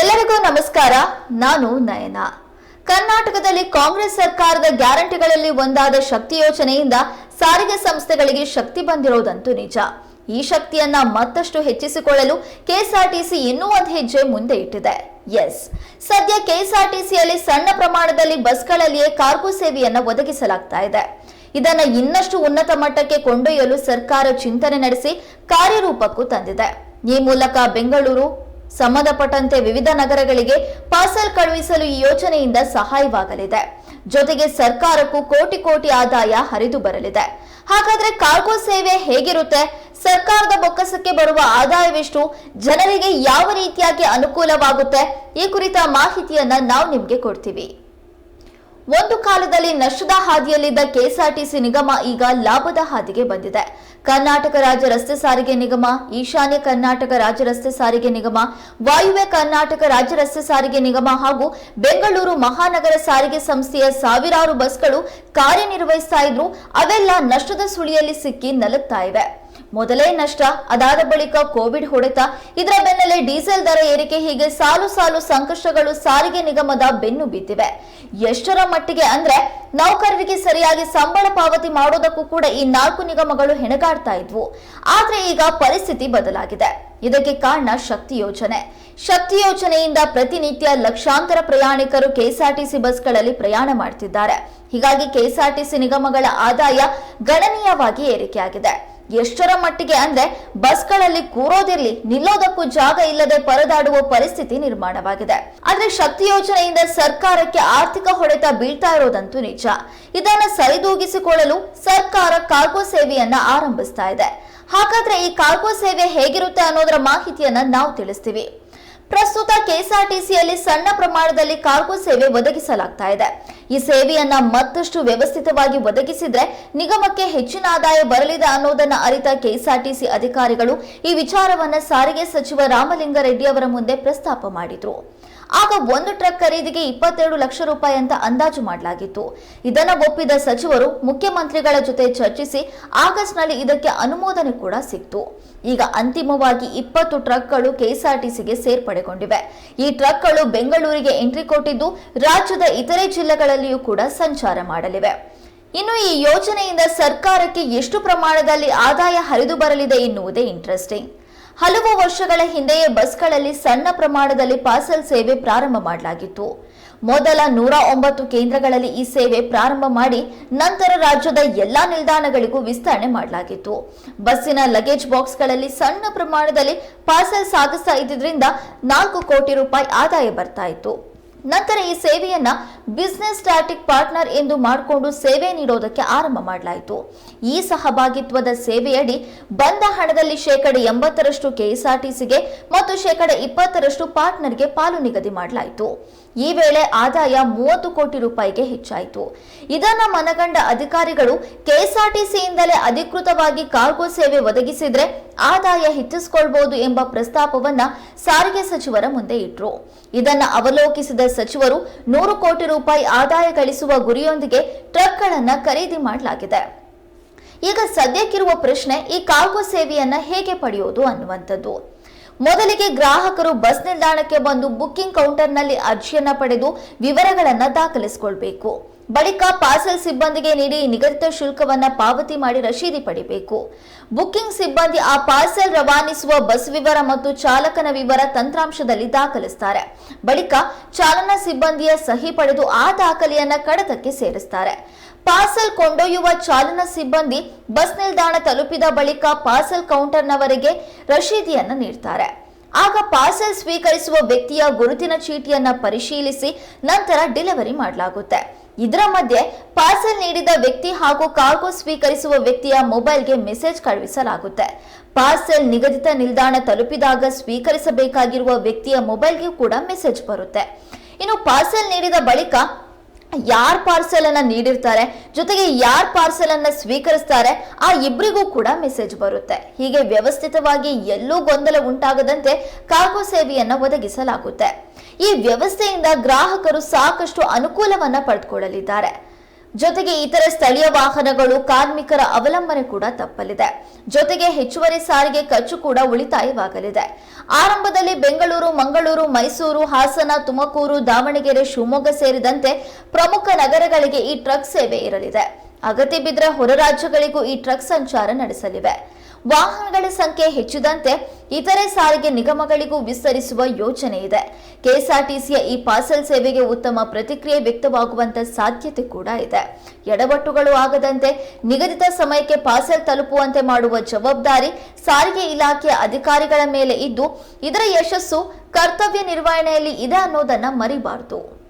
ಎಲ್ಲರಿಗೂ ನಮಸ್ಕಾರ. ನಾನು ನಯನ. ಕರ್ನಾಟಕದಲ್ಲಿ ಕಾಂಗ್ರೆಸ್ ಸರ್ಕಾರದ ಗ್ಯಾರಂಟಿಗಳಲ್ಲಿ ಒಂದಾದ ಶಕ್ತಿ ಯೋಜನೆಯಿಂದ ಸಾರಿಗೆ ಸಂಸ್ಥೆಗಳಿಗೆ ಶಕ್ತಿ ಬಂದಿರೋದಂತೂ ನಿಜ. ಈ ಶಕ್ತಿಯನ್ನ ಮತ್ತಷ್ಟು ಹೆಚ್ಚಿಸಿಕೊಳ್ಳಲು ಕೆಎಸ್ಆರ್ಟಿಸಿ ಇನ್ನೂ ಒಂದು ಹೆಜ್ಜೆ ಮುಂದೆ ಇಟ್ಟಿದೆ. ಎಸ್. ಸದ್ಯ ಕೆಎಸ್ಆರ್ಟಿಸಿಯಲ್ಲಿ ಸಣ್ಣ ಪ್ರಮಾಣದಲ್ಲಿ ಬಸ್ಗಳಲ್ಲಿಯೇ ಕಾರ್ಗೋ ಸೇವೆಯನ್ನು ಒದಗಿಸಲಾಗ್ತಾ ಇದೆ. ಇದನ್ನ ಇನ್ನಷ್ಟು ಉನ್ನತ ಮಟ್ಟಕ್ಕೆ ಕೊಂಡೊಯ್ಯಲು ಸರ್ಕಾರ ಚಿಂತನೆ ನಡೆಸಿ ಕಾರ್ಯರೂಪಕ್ಕೂ ತಂದಿದೆ. ಈ ಮೂಲಕ ಬೆಂಗಳೂರು ಸಂಬಂಧಪಟ್ಟಂತೆ ವಿವಿಧ ನಗರಗಳಿಗೆ ಪಾರ್ಸಲ್ ಕಳುಹಿಸಲು ಈ ಯೋಜನೆಯಿಂದ ಸಹಾಯವಾಗಲಿದೆ. ಜೊತೆಗೆ ಸರ್ಕಾರಕ್ಕೂ ಕೋಟಿ ಕೋಟಿ ಆದಾಯ ಹರಿದು ಬರಲಿದೆ. ಹಾಗಾದ್ರೆ ಕಾರ್ಗೋ ಸೇವೆ ಹೇಗಿರುತ್ತೆ? ಸರ್ಕಾರದ ಬೊಕ್ಕಸಕ್ಕೆ ಬರುವ ಆದಾಯವೆಷ್ಟು? ಜನರಿಗೆ ಯಾವ ರೀತಿಯಾಗಿ ಅನುಕೂಲವಾಗುತ್ತೆ? ಈ ಕುರಿತ ಮಾಹಿತಿಯನ್ನ ನಾವು ನಿಮ್ಗೆ ಕೊಡ್ತೀವಿ. ಒಂದು ಕಾಲದಲ್ಲಿ ನಷ್ಟದ ಹಾದಿಯಲ್ಲಿದ್ದ ಕೆಎಸ್ಆರ್ಟಿಸಿ ನಿಗಮ ಈಗ ಲಾಭದ ಹಾದಿಗೆ ಬಂದಿದೆ. ಕರ್ನಾಟಕ ರಾಜ್ಯ ರಸ್ತೆ ಸಾರಿಗೆ ನಿಗಮ, ಈಶಾನ್ಯ ಕರ್ನಾಟಕ ರಾಜ್ಯ ರಸ್ತೆ ಸಾರಿಗೆ ನಿಗಮ, ವಾಯುವ್ಯ ಕರ್ನಾಟಕ ರಾಜ್ಯ ರಸ್ತೆ ಸಾರಿಗೆ ನಿಗಮ ಹಾಗೂ ಬೆಂಗಳೂರು ಮಹಾನಗರ ಸಾರಿಗೆ ಸಂಸ್ಥೆಯ ಸಾವಿರಾರು ಬಸ್ಗಳು ಕಾರ್ಯನಿರ್ವಹಿಸ್ತಾ ಇದ್ರು ಅವೆಲ್ಲ ನಷ್ಟದ ಸುಳಿಯಲ್ಲಿ ಸಿಕ್ಕಿ ನಲುಗ್ತಾ ಇವೆ. ಮೊದಲೇ ನಷ್ಟ, ಅದಾದ ಬಳಿಕ ಕೋವಿಡ್ ಹೊಡೆತ, ಇದರ ಬೆನ್ನಲ್ಲೇ ಡೀಸೆಲ್ ದರ ಏರಿಕೆ ಹೀಗೆ ಸಾಲು ಸಾಲು ಸಂಕಷ್ಟಗಳು ಸಾರಿಗೆ ನಿಗಮದ ಬೆನ್ನು ಬಿದ್ದಿವೆ. ಎಷ್ಟರ ಮಟ್ಟಿಗೆ ಅಂದ್ರೆ ನೌಕರರಿಗೆ ಸರಿಯಾಗಿ ಸಂಬಳ ಪಾವತಿ ಮಾಡೋದಕ್ಕೂ ಕೂಡ ಈ ನಾಲ್ಕು ನಿಗಮಗಳು ಹೆಣಗಾಡ್ತಾ ಇದ್ವು. ಆದ್ರೆ ಈಗ ಪರಿಸ್ಥಿತಿ ಬದಲಾಗಿದೆ. ಇದಕ್ಕೆ ಕಾರಣ ಶಕ್ತಿ ಯೋಜನೆ. ಶಕ್ತಿ ಯೋಜನೆಯಿಂದ ಪ್ರತಿನಿತ್ಯ ಲಕ್ಷಾಂತರ ಪ್ರಯಾಣಿಕರು ಕೆಎಸ್ಆರ್ಟಿಸಿ ಬಸ್ಗಳಲ್ಲಿ ಪ್ರಯಾಣ ಮಾಡ್ತಿದ್ದಾರೆ. ಹೀಗಾಗಿ ಕೆಎಸ್ಆರ್ಟಿಸಿ ನಿಗಮಗಳ ಆದಾಯ ಗಣನೀಯವಾಗಿ ಏರಿಕೆಯಾಗಿದೆ. ಎಷ್ಟರ ಮಟ್ಟಿಗೆ ಅಂದ್ರೆ ಬಸ್ಗಳಲ್ಲಿ ಕೂರೋದಿರ್ಲಿ, ನಿಲ್ಲೋದಕ್ಕೂ ಜಾಗ ಇಲ್ಲದೆ ಪರದಾಡುವ ಪರಿಸ್ಥಿತಿ ನಿರ್ಮಾಣವಾಗಿದೆ. ಆದ್ರೆ ಶಕ್ತಿ ಯೋಜನೆಯಿಂದ ಸರ್ಕಾರಕ್ಕೆ ಆರ್ಥಿಕ ಹೊಡೆತ ಬೀಳ್ತಾ ಇರೋದಂತೂ ನಿಜ. ಇದನ್ನ ಸರಿದೂಗಿಸಿಕೊಳ್ಳಲು ಸರ್ಕಾರ ಕಾರ್ಗೋ ಸೇವೆಯನ್ನ ಆರಂಭಿಸ್ತಾ ಇದೆ. ಹಾಗಾದ್ರೆ ಈ ಕಾರ್ಗೋ ಸೇವೆ ಹೇಗಿರುತ್ತೆ ಅನ್ನೋದರ ಮಾಹಿತಿಯನ್ನ ನಾವು ತಿಳಿಸ್ತೀವಿ. ಪ್ರಸ್ತುತ ಕೆಎಸ್ಆರ್ಟಿಸಿಯಲ್ಲಿ ಸಣ್ಣ ಪ್ರಮಾಣದಲ್ಲಿ ಕಾರ್ಗೋ ಸೇವೆ ಒದಗಿಸಲಾಗ್ತಾ ಇದೆ. ಈ ಸೇವೆಯನ್ನ ಮತ್ತಷ್ಟು ವ್ಯವಸ್ಥಿತವಾಗಿ ಒದಗಿಸಿದ್ರೆ ನಿಗಮಕ್ಕೆ ಹೆಚ್ಚಿನ ಆದಾಯ ಬರಲಿದೆ ಅನ್ನೋದನ್ನ ಅರಿತ ಕೆಎಸ್ಆರ್ಟಿಸಿ ಅಧಿಕಾರಿಗಳು ಈ ವಿಚಾರವನ್ನ ಸಾರಿಗೆ ಸಚಿವ ರಾಮಲಿಂಗಾರೆಡ್ಡಿ ಅವರ ಮುಂದೆ ಪ್ರಸ್ತಾಪ ಮಾಡಿದ್ರು. ಆಗ ಒಂದು ಟ್ರಕ್ ಖರೀದಿಗೆ ಇಪ್ಪತ್ತೆರಡು ಲಕ್ಷ ರೂಪಾಯಿ ಅಂತ ಅಂದಾಜು ಮಾಡಲಾಗಿತ್ತು. ಇದನ್ನ ಒಪ್ಪಿದ ಸಚಿವರು ಮುಖ್ಯಮಂತ್ರಿಗಳ ಜೊತೆ ಚರ್ಚಿಸಿ ಆಗಸ್ಟ್ನಲ್ಲಿ ಇದಕ್ಕೆ ಅನುಮೋದನೆ ಕೂಡ ಸಿಕ್ತು. ಈಗ ಅಂತಿಮವಾಗಿ ಇಪ್ಪತ್ತು ಟ್ರಕ್ಗಳು ಕೆಎಸ್ಆರ್ಟಿಸಿಗೆ ಸೇರ್ಪಡೆಗೊಂಡಿವೆ. ಈ ಟ್ರಕ್ಗಳು ಬೆಂಗಳೂರಿಗೆ ಎಂಟ್ರಿ ಕೊಟ್ಟಿದ್ದು ರಾಜ್ಯದ ಇತರೆ ಜಿಲ್ಲೆಗಳಲ್ಲಿಯೂ ಕೂಡ ಸಂಚಾರ ಮಾಡಲಿವೆ. ಇನ್ನು ಈ ಯೋಜನೆಯಿಂದ ಸರ್ಕಾರಕ್ಕೆ ಎಷ್ಟು ಪ್ರಮಾಣದಲ್ಲಿ ಆದಾಯ ಹರಿದು ಬರಲಿದೆ ಎನ್ನುವುದೇ ಇಂಟ್ರೆಸ್ಟಿಂಗ್ ಹಲವು ವರ್ಷಗಳ ಹಿಂದೆಯೇ ಬಸ್ಗಳಲ್ಲಿ ಸಣ್ಣ ಪ್ರಮಾಣದಲ್ಲಿ ಪಾರ್ಸಲ್ ಸೇವೆ ಪ್ರಾರಂಭ ಮಾಡಲಾಗಿತ್ತು. ಮೊದಲ ನೂರ ಒಂಬತ್ತು ಕೇಂದ್ರಗಳಲ್ಲಿ ಈ ಸೇವೆ ಪ್ರಾರಂಭ ಮಾಡಿ ನಂತರ ರಾಜ್ಯದ ಎಲ್ಲಾ ನಿಲ್ದಾಣಗಳಿಗೂ ವಿಸ್ತರಣೆ ಮಾಡಲಾಗಿತ್ತು. ಬಸ್ಸಿನ ಲಗೇಜ್ ಬಾಕ್ಸ್ಗಳಲ್ಲಿ ಸಣ್ಣ ಪ್ರಮಾಣದಲ್ಲಿ ಪಾರ್ಸಲ್ ಸಾಗಿಸ್ತಾ ಇದ್ದಿದ್ರಿಂದ ನಾಲ್ಕು ಕೋಟಿ ರೂಪಾಯಿ ಆದಾಯ ಬರ್ತಾ ಇತ್ತು. ನಂತರ ಈ ಸೇವೆಯನ್ನ ಬಿಸ್ನೆಸ್ ಸ್ಟಾಟಿಕ್ ಪಾರ್ಟ್ನರ್ ಎಂದು ಮಾಡಿಕೊಂಡು ಸೇವೆ ನೀಡೋದಕ್ಕೆ ಆರಂಭ ಮಾಡಲಾಯಿತು. ಈ ಸಹಭಾಗಿತ್ವದ ಸೇವೆಯಡಿ ಬಂದ ಹಣದಲ್ಲಿ ಶೇಕಡ ಎಂಬತ್ತರಷ್ಟು ಕೆಎಸ್ಆರ್ಟಿಸಿಗೆ ಮತ್ತು ಶೇಕಡ ಇಪ್ಪತ್ತರಷ್ಟು ಪಾರ್ಟ್ನರ್ಗೆ ಪಾಲು ನಿಗದಿ ಮಾಡಲಾಯಿತು. ಈ ವೇಳೆ ಆದಾಯ ಮೂವತ್ತು ಕೋಟಿ ರೂಪಾಯಿಗೆ ಹೆಚ್ಚಾಯಿತು. ಇದನ್ನು ಮನಗಂಡ ಅಧಿಕಾರಿಗಳು ಕೆಎಸ್ಆರ್ಟಿಸಿಯಿಂದಲೇ ಅಧಿಕೃತವಾಗಿ ಕಾರ್ಗೋ ಸೇವೆ ಒದಗಿಸಿದ್ರೆ ಆದಾಯ ಹೆಚ್ಚಿಸಿಕೊಳ್ಬಹುದು ಎಂಬ ಪ್ರಸ್ತಾಪವನ್ನ ಸಾರಿಗೆ ಸಚಿವರ ಮುಂದೆ ಇಟ್ಟರು ಇದನ್ನು ಅವಲೋಕಿಸಿದ ಸಚಿವರು ನೂರು ಕೋಟಿ ರೂಪಾಯಿ ಆದಾಯ ಗಳಿಸುವ ಗುರಿಯೊಂದಿಗೆ ಟ್ರಕ್ಗಳನ್ನು ಖರೀದಿ ಮಾಡಲಾಗಿದೆ. ಈಗ ಸದ್ಯಕ್ಕಿರುವ ಪ್ರಶ್ನೆ ಈ ಕಾರ್ಗೋ ಸೇವೆಯನ್ನ ಹೇಗೆ ಪಡೆಯೋದು ಅನ್ನುವಂಥದ್ದು. ಮೊದಲಿಗೆ ಗ್ರಾಹಕರು ಬಸ್ ನಿಲ್ದಾಣಕ್ಕೆ ಬಂದು ಬುಕ್ಕಿಂಗ್ ಕೌಂಟರ್ನಲ್ಲಿ ಅರ್ಜಿಯನ್ನ ಪಡೆದು ವಿವರಗಳನ್ನು ದಾಖಲಿಸಿಕೊಳ್ಬೇಕು. ಬಳಿಕ ಪಾರ್ಸೆಲ್ ಸಿಬ್ಬಂದಿಗೆ ನೀಡಿ ನಿಗದಿತ ಶುಲ್ಕವನ್ನ ಪಾವತಿ ಮಾಡಿ ರಶೀದಿ ಪಡಿಬೇಕು. ಬುಕ್ಕಿಂಗ್ ಸಿಬ್ಬಂದಿ ಆ ಪಾರ್ಸೆಲ್ ರವಾನಿಸುವ ಬಸ್ ವಿವರ ಮತ್ತು ಚಾಲಕನ ವಿವರ ತಂತ್ರಾಂಶದಲ್ಲಿ ದಾಖಲಿಸ್ತಾರೆ. ಬಳಿಕ ಚಾಲನಾ ಸಿಬ್ಬಂದಿಯ ಸಹಿ ಪಡೆದು ಆ ದಾಖಲೆಯನ್ನ ಕಡತಕ್ಕೆ ಸೇರಿಸ್ತಾರೆ. ಪಾರ್ಸಲ್ ಕೊಂಡೊಯ್ಯುವ ಚಾಲನಾ ಸಿಬ್ಬಂದಿ ಬಸ್ ನಿಲ್ದಾಣ ತಲುಪಿದ ಬಳಿಕ ಪಾರ್ಸೆಲ್ ಕೌಂಟರ್ನವರೆಗೆ ರಶೀದಿಯನ್ನು ನೀಡ್ತಾರೆ. ಆಗ ಪಾರ್ಸೆಲ್ ಸ್ವೀಕರಿಸುವ ವ್ಯಕ್ತಿಯ ಗುರುತಿನ ಚೀಟಿಯನ್ನ ಪರಿಶೀಲಿಸಿ ನಂತರ ಡೆಲಿವರಿ ಮಾಡಲಾಗುತ್ತೆ. ಇದರ ಮಧ್ಯೆ ಪಾರ್ಸೆಲ್ ನೀಡಿದ ವ್ಯಕ್ತಿ ಹಾಗೂ ಕಾರ್ಗೋ ಸ್ವೀಕರಿಸುವ ವ್ಯಕ್ತಿಯ ಮೊಬೈಲ್ಗೆ ಮೆಸೇಜ್ ಕಳುಹಿಸಲಾಗುತ್ತೆ. ಪಾರ್ಸೆಲ್ ನಿಗದಿತ ನಿಲ್ದಾಣ ತಲುಪಿದಾಗ ಸ್ವೀಕರಿಸಬೇಕಾಗಿರುವ ವ್ಯಕ್ತಿಯ ಮೊಬೈಲ್ಗೆ ಕೂಡ ಮೆಸೇಜ್ ಬರುತ್ತೆ. ಇನ್ನು ಪಾರ್ಸೆಲ್ ನೀಡಿದ ಬಳಿಕ ಯಾರ್ ಪಾರ್ಸೆಲ್ ಅನ್ನ ನೀಡಿರ್ತಾರೆ, ಜೊತೆಗೆ ಯಾರ್ ಪಾರ್ಸೆಲ್ ಅನ್ನ ಸ್ವೀಕರಿಸ್ತಾರೆ, ಆ ಇಬ್ಬರಿಗೂ ಕೂಡ ಮೆಸೇಜ್ ಬರುತ್ತೆ. ಹೀಗೆ ವ್ಯವಸ್ಥಿತವಾಗಿ ಎಲ್ಲೂ ಗೊಂದಲ ಉಂಟಾಗದಂತೆ ಕಾರ್ಗೋ ಸೇವೆಯನ್ನ ಒದಗಿಸಲಾಗುತ್ತೆ. ಈ ವ್ಯವಸ್ಥೆಯಿಂದ ಗ್ರಾಹಕರು ಸಾಕಷ್ಟು ಅನುಕೂಲವನ್ನ ಪಡೆದುಕೊಳ್ಳಲಿದ್ದಾರೆ ಜೊತೆಗೆ ಇತರ ಸ್ಥಳೀಯ ವಾಹನಗಳು ಕಾರ್ಮಿಕರ ಅವಲಂಬನೆ ಕೂಡ ತಪ್ಪಲಿದೆ. ಜೊತೆಗೆ ಹೆಚ್ಚುವರಿ ಸಾರಿಗೆ ಖರ್ಚು ಕೂಡ ಉಳಿತಾಯವಾಗಲಿದೆ. ಆರಂಭದಲ್ಲಿ ಬೆಂಗಳೂರು, ಮಂಗಳೂರು, ಮೈಸೂರು, ಹಾಸನ, ತುಮಕೂರು, ದಾವಣಗೆರೆ, ಶಿವಮೊಗ್ಗ ಸೇರಿದಂತೆ ಪ್ರಮುಖ ನಗರಗಳಿಗೆ ಈ ಟ್ರಕ್ ಸೇವೆ ಇರಲಿದೆ. ಅಗತ್ಯ ಬಿದ್ದರೆ ಹೊರ ರಾಜ್ಯಗಳಿಗೂ ಈ ಟ್ರಕ್ ಸಂಚಾರ ನಡೆಸಲಿವೆ. ವಾಹನಗಳ ಸಂಖ್ಯೆ ಹೆಚ್ಚಿದಂತೆ ಇತರೆ ಸಾರಿಗೆ ನಿಗಮಗಳಿಗೂ ವಿಸ್ತರಿಸುವ ಯೋಚನೆ ಇದೆ. ಕೆಎಸ್ಆರ್ಟಿಸಿಯ ಈ ಪಾರ್ಸೆಲ್ ಸೇವೆಗೆ ಉತ್ತಮ ಪ್ರತಿಕ್ರಿಯೆ ವ್ಯಕ್ತವಾಗುವಂತ ಸಾಧ್ಯತೆ ಕೂಡ ಇದೆ. ಎಡವಟ್ಟುಗಳು ಆಗದಂತೆ ನಿಗದಿತ ಸಮಯಕ್ಕೆ ಪಾರ್ಸೆಲ್ ತಲುಪುವಂತೆ ಮಾಡುವ ಜವಾಬ್ದಾರಿ ಸಾರಿಗೆ ಇಲಾಖೆಯ ಅಧಿಕಾರಿಗಳ ಮೇಲೆ ಇದ್ದು, ಇದರ ಯಶಸ್ಸು ಕರ್ತವ್ಯ ನಿರ್ವಹಣೆಯಲ್ಲಿ ಇದೆ ಅನ್ನೋದನ್ನ ಮರಿಬಾರದು.